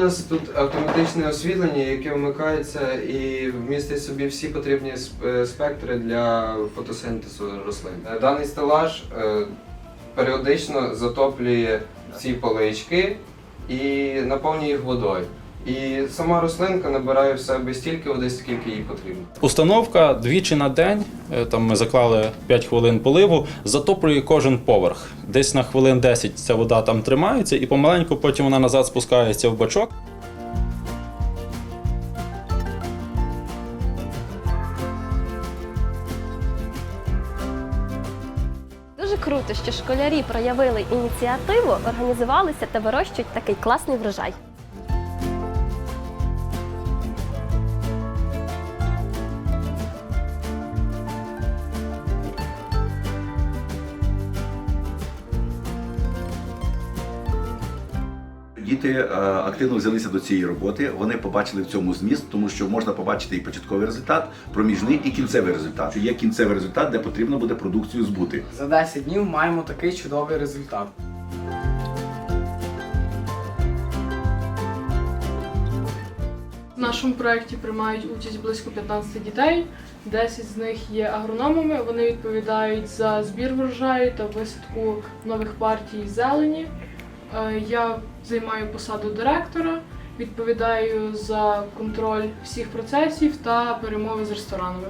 нас тут автоматичне освітлення, яке вмикається і вмістить собі всі потрібні е, спектри для фотосинтезу рослин. Е, Даний стелаж е, періодично затоплює ці полички і наповнює їх водою. І сама рослинка набирає в себе стільки води, скільки їй потрібно. Установка двічі на день, е, там ми заклали 5 хвилин поливу, затоплює кожен поверх. Десь на хвилин 10 ця вода там тримається, і помаленьку потім вона назад спускається в бачок. Дуже круто, що школярі проявили ініціативу, організувалися та вирощують такий класний врожай. Діти е, активно взялися до цієї роботи. Вони побачили в цьому зміст, тому що можна побачити і початковий результат, проміжний і кінцевий результат. Що є кінцевий результат, де потрібно буде продукцію збути. За 10 днів маємо такий чудовий результат. В нашому проєкті приймають участь близько 15 дітей. 10 з них є агрономами. Вони відповідають за збір врожаю та висадку нових партій зелені. Е, Я займаю посаду директора, відповідаю за контроль всіх процесів та перемови з ресторанами.